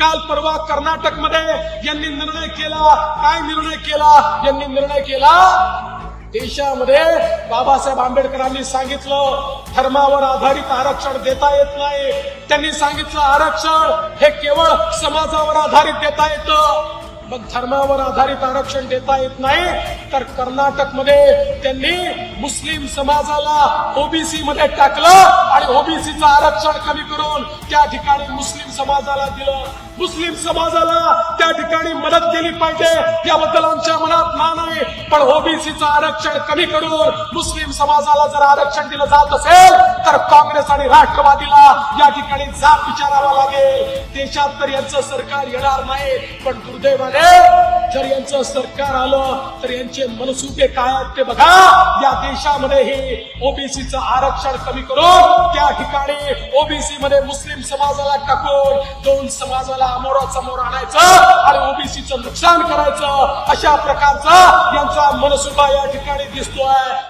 काल परवा कर्नाटकमध्ये यांनी निर्णय केला. काय निर्णय केला? यांनी निर्णय केला देशामध्ये बाबासाहेब आंबेडकरांनी सांगितलं धर्मावर आधारित आरक्षण देता येत नाही. त्यांनी सांगितलं आरक्षण हे केवळ समाजावर आधारित देता येतं. मग धर्मावर आधारित आरक्षण देता येत नाही. तर कर्नाटकमध्ये त्यांनी मुस्लिम समाजाला ओबीसी मध्ये टाकलं आणि ओबीसीचं आरक्षण कमी करून त्या ठिकाणी मुस्लिम समाजाला दिलं. मुस्लिम समाजाला त्या ठिकाणी मदत केली पाहिजे याबद्दल आमच्या मनात मान आहे. पण ओबीसीचं आरक्षण कमी करून मुस्लिम समाजाला जर आरक्षण दिलं जात असेल तर काँग्रेस आणि राष्ट्रवादीला या ठिकाणी जाब विचारावा लागेल. देशात तर यांचं सरकार येणार नाही. पण दुर्दैवाने जर यांचं सरकार आलं तर यांचे मनसुबे काय आहेत ते बघा. या देशामध्ये हे ओबीसीचं आरक्षण कमी करून त्या ठिकाणी ओबीसी मध्ये मुस्लिम समाजाला टाकून दोन समाजाला अमोरासमोर आणायचं आणि ओबीसीचं नुकसान करायचं अशा प्रकारचा यांचा मनसुबा या ठिकाणी दिसतोय.